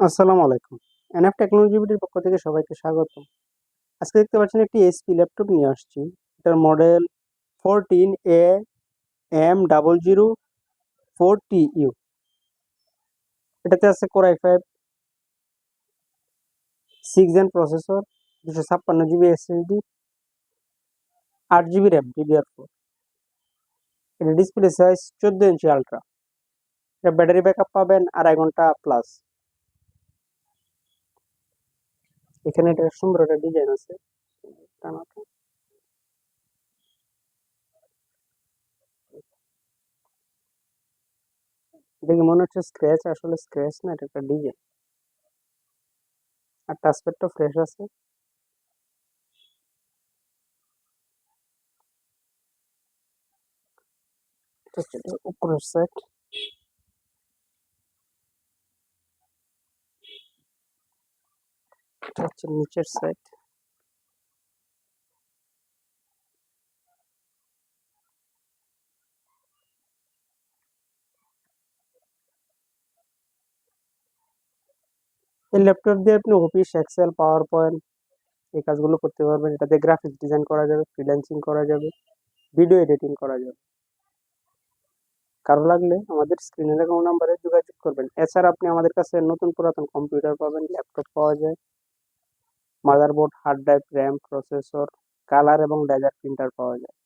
আসসালামু আলাইকুম। NF technology বিটির পক্ষ থেকে সবাইকে স্বাগত আজকে দেখতে পাচ্ছেন একটি এসপি ল্যাপটপ নিয়ে আসছি। এটার model fourteen A M double zero four T U এটাতে আছে core i five six gen processor দুশো ছাপ্পান্ন জিবি এসএসডি আট জিবি র্যাম ডিডিআর ফোর এটা ডিসপ্লে সাইজ চোদ্দ ইঞ্চি আলট্রা এটা ব্যাটারি ব্যাকআপ পাবেন আড়াই ঘণ্টা প্লাস এখানে একটা সুন্দর একটা ডিজাইন আছে। টানাটা দেখে মনে হচ্ছে স্ক্র্যাচ আসলে স্ক্র্যাচ না, এটা একটা ডিজাইন। আর টাচপ্যাডটা ফ্রেশ আছে। উপরের সাইড এটা হচ্ছে নিচের সাইড এই ল্যাপটপ দিয়ে আপনি অফিস এক্সেল পাওয়ার পয়েন্ট এই কাজগুলো করতে পারবেন। এটাতে গ্রাফিক্স ডিজাইন করা যাবে ফ্রিল্যান্সিং করা যাবে ভিডিও এডিটিং করা যাবে। কারও লাগলে আমাদের স্ক্রিনে দেখা নাম্বারে যোগাযোগ করবেন। এছাড়া আপনি আমাদের কাছে নতুন পুরাতন কম্পিউটার পাবেন ল্যাপটপ পাওয়া যায়। Motherboard hard drive RAM processor colour এবং লেজার প্রিন্টার পাওয়া যায়।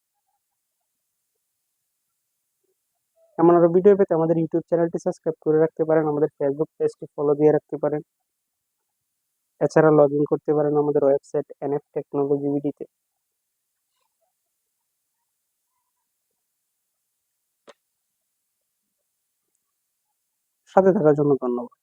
এমন আরও ভিডিও পেতে আমাদের ইউটিউব চ্যানেলটি সাবস্ক্রাইব করে রাখতে পারেন, আমাদের ফেসবুক পেজটি ফলো দিয়ে রাখতে পারেন। এছাড়া লগ ইন করতে পারেন আমাদের ওয়েবসাইট এনএফ টেকনোলজি বিডিতে সাথে থাকার জন্য ধন্যবাদ।